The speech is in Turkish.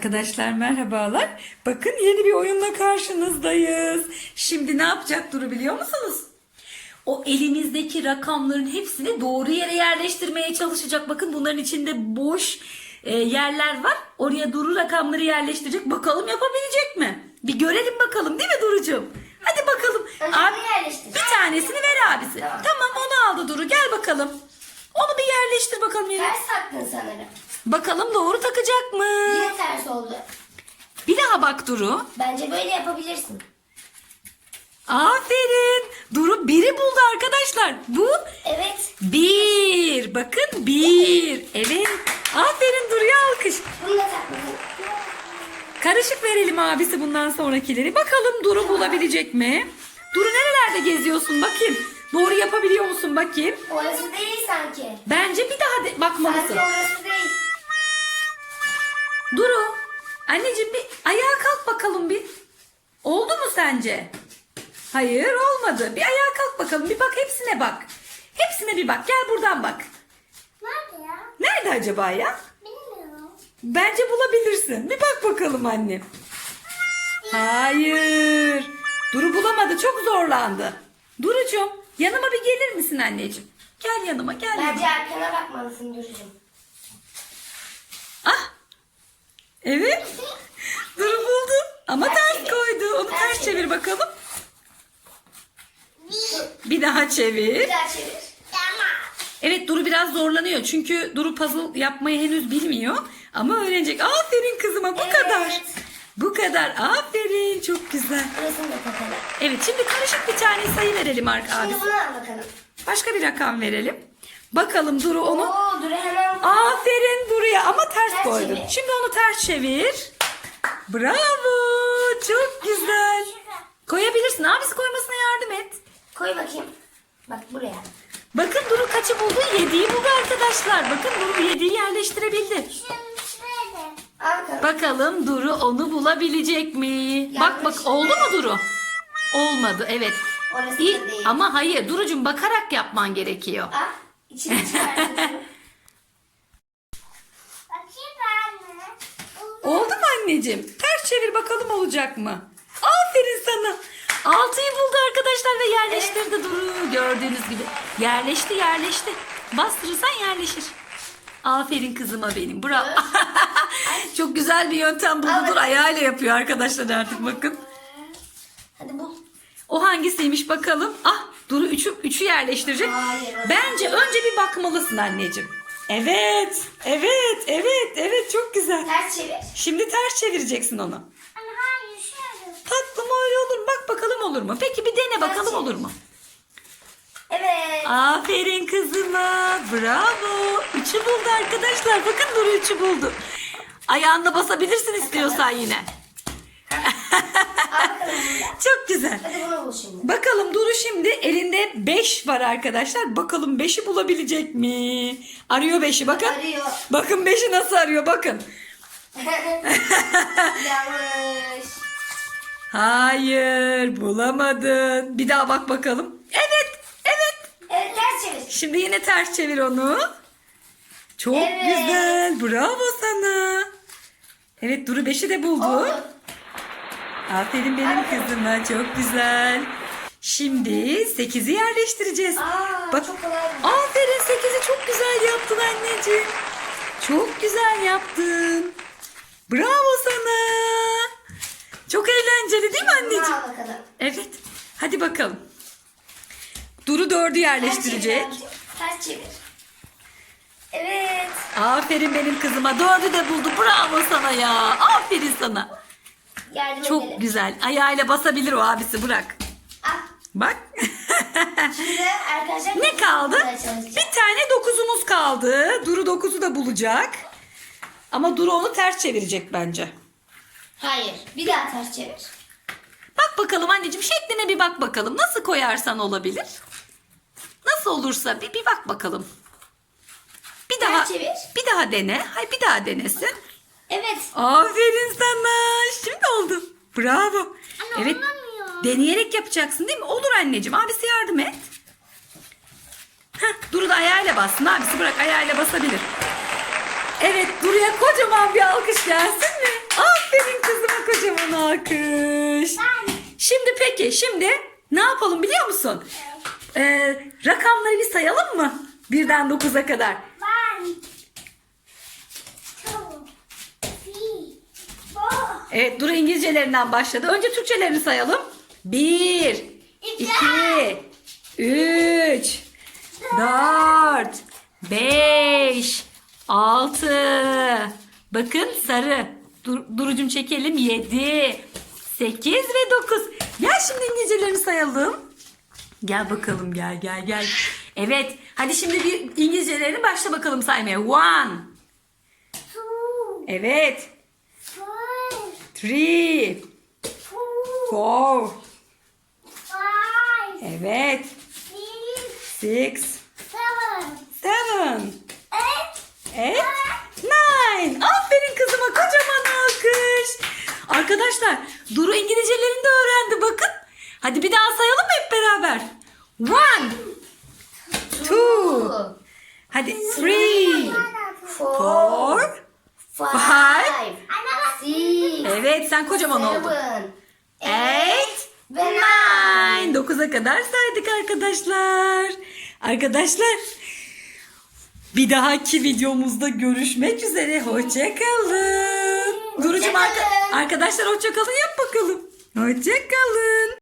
Arkadaşlar merhabalar. Bakın yeni bir oyunla karşınızdayız. Şimdi ne yapacak Duru biliyor musunuz? O elimizdeki rakamların hepsini doğru yere yerleştirmeye çalışacak. Bakın bunların içinde boş e, yerler var. Oraya Duru rakamları yerleştirecek. Bakalım yapabilecek mi? Bir görelim bakalım değil mi Durucuğum? Hadi bakalım. Abi, bir tanesini ver abisi. Tamam. Tamam onu aldı Duru. Gel bakalım. Onu bir yerleştir bakalım yere. Ters taktın sanırım. Bakalım doğru takacak mı? Ters oldu. Bir daha bak Duru. Bence böyle yapabilirsin. Aferin. Duru biri buldu arkadaşlar. Bu Evet. bir. Bakın bir. Evet. Aferin Duru'ya alkış. Bunu da. Karışık verelim abisi bundan sonrakileri. Bakalım Duru bulabilecek mi? Duru nerelerde geziyorsun bakayım. Doğru yapabiliyor musun bakayım. Orası değil sanki. Bence bir daha de bakmalısın. Sanki orası. Duru. Anneciğim bir ayağa kalk bakalım bir. Oldu mu sence? Hayır olmadı. Bir ayağa kalk bakalım. Bir bak hepsine bak. Hepsine bir bak. Gel buradan bak. Nerede ya? Nerede acaba ya? Bilmiyorum. Bence bulabilirsin. Bir bak bakalım anne. Hayır. Duru bulamadı. Çok zorlandı. Durucuğum yanıma bir gelir misin anneciğim? Gel yanıma gel Bence yanıma. arkana bakmalısın Duru'cum. Ah. Evet. Duru buldu. Ama Ters koydu. Onu Ters çevir. bakalım. Bir daha çevir. Bir daha çevir. Evet Duru biraz zorlanıyor. Çünkü Duru puzzle yapmayı henüz bilmiyor. Ama öğrenecek. Aferin kızıma bu Evet. kadar. Bu kadar. Aferin. Çok güzel. Evet şimdi karışık bir tane sayı verelim Ark abi. Şimdi bunu al bakalım. Başka bir rakam verelim. Bakalım Duru onu. Oo Duru hemen. Aferin Duru'ya ama ters Ters koydun. çevir. Şimdi onu ters çevir. Bravo. Çok güzel. Koyabilirsin. Abisi koymasına yardım et. Koy bakayım. Bak buraya. Bakın Duru kaçı buldu? Yediği buldu arkadaşlar. Bakın Duru yediği yerleştirebildi. Al bakalım. Bakalım Duru onu bulabilecek mi? Bak bak Yanlış. oldu mu Duru? Olmadı evet. Orası İyi, değil. ama hayır Duru'cum bakarak yapman gerekiyor. Al. İçini çıkartalım. Oldu mu anneciğim? Ters çevir bakalım olacak mı? Aferin sana. Altıyı buldu arkadaşlar ve yerleştirdi Duru. Gördüğünüz gibi. Yerleşti yerleşti. Bastırırsan yerleşir. Aferin kızıma benim. Bravo. Çok güzel bir yöntem buldu. Dur bakayım. ayağıyla yapıyor arkadaşlar artık bakın. Hadi bul. O hangisiymiş bakalım. Ah Duru üçü, üçü yerleştirecek. Hayır, Bence önce bir bakmalısın anneciğim. Evet. Evet. Evet. Evet. Çok güzel. Ters çevir. Şimdi ters çevireceksin onu. Tatlım öyle olur? Bak bakalım olur mu? Peki bir dene bakalım çevir. olur mu? Evet. Aferin kızıma. Bravo. Üçü buldu arkadaşlar. Bakın Duru üçü buldu. Ayağında basabilirsin istiyorsan yine. Çok güzel. Hadi bunu bul şimdi. Bakalım Duru şimdi elinde 5 var arkadaşlar. Bakalım 5'i bulabilecek mi? Arıyor 5'i bakın. Arıyor. Bakın 5'i nasıl arıyor bakın. Yanlış. Hayır bulamadın. Bir daha bak bakalım. Evet evet. Evet ters çevir. Şimdi yine ters çevir onu. Çok Evet. güzel. Bravo sana. Evet Duru 5'i de buldu. Oldu. Aferin benim kızıma. Çok güzel. Şimdi 8'i yerleştireceğiz. Aa, Bak. çok kolay. Aferin 8'i çok güzel yaptın anneciğim. Çok güzel yaptın. Bravo sana. Çok eğlenceli değil mi anneciğim? al bakalım. Evet. Hadi bakalım. Duru 4'ü Ters yerleştirecek. Ters çevir. Evet. Aferin benim kızıma. Dördü de buldu. Bravo sana ya. Aferin sana. Yardım Çok edelim. güzel. Ayağıyla basabilir o abisi. Bırak. Al. Bak. Şimdi arkadaşlar ne kaldı? Bir tane dokuzumuz kaldı. Duru dokuzu da bulacak. Ama Duru onu ters çevirecek bence. Hayır. Bir daha ters çevir. Bak bakalım anneciğim şekline bir bak bakalım. Nasıl koyarsan olabilir. Nasıl olursa bir, bir bak bakalım. Bir daha çevir. bir daha dene. Hay bir daha denesin. Evet. Aferin sana. Şimdi oldu. Bravo. evet. olamıyor. Deneyerek yapacaksın değil mi? Olur anneciğim. Abisi yardım et. Heh, Duru da ayağıyla bassın. Abisi bırak ayağıyla basabilir. Evet Duru'ya kocaman bir alkış gelsin mi? Aferin kızıma kocaman alkış. Şimdi peki şimdi ne yapalım biliyor musun? Ee, rakamları bir sayalım mı? Birden 9'a kadar. One, two, three, four, Evet Duru İngilizcelerinden başladı. Önce Türkçelerini sayalım. 1, 2, 3, 4, 5, 6. Bakın sarı. Dur, Durucum çekelim. 7, 8 ve 9. Gel şimdi İngilizcelerini sayalım. Gel bakalım gel gel gel. Evet hadi şimdi bir İngilizcelerini başla bakalım saymaya. One. two, Evet. three, Three. four, five, Evet. six, seven, Seven. eight, Eight. Nine. Aferin kızıma kocaman alkış. Arkadaşlar Duru İngilizcelerini de öğrendi bakın. Hadi bir daha sayalım mı hep beraber? One. Two. Hadi three. Four. five, Evet sen kocaman oldun. seven, Eight. ve nine. 9'a kadar saydık arkadaşlar. Arkadaşlar bir dahaki videomuzda görüşmek üzere. Hoşçakalın. Durucum arka- Hoşça kalın. arkadaşlar hoşçakalın yap bakalım. Hoşçakalın.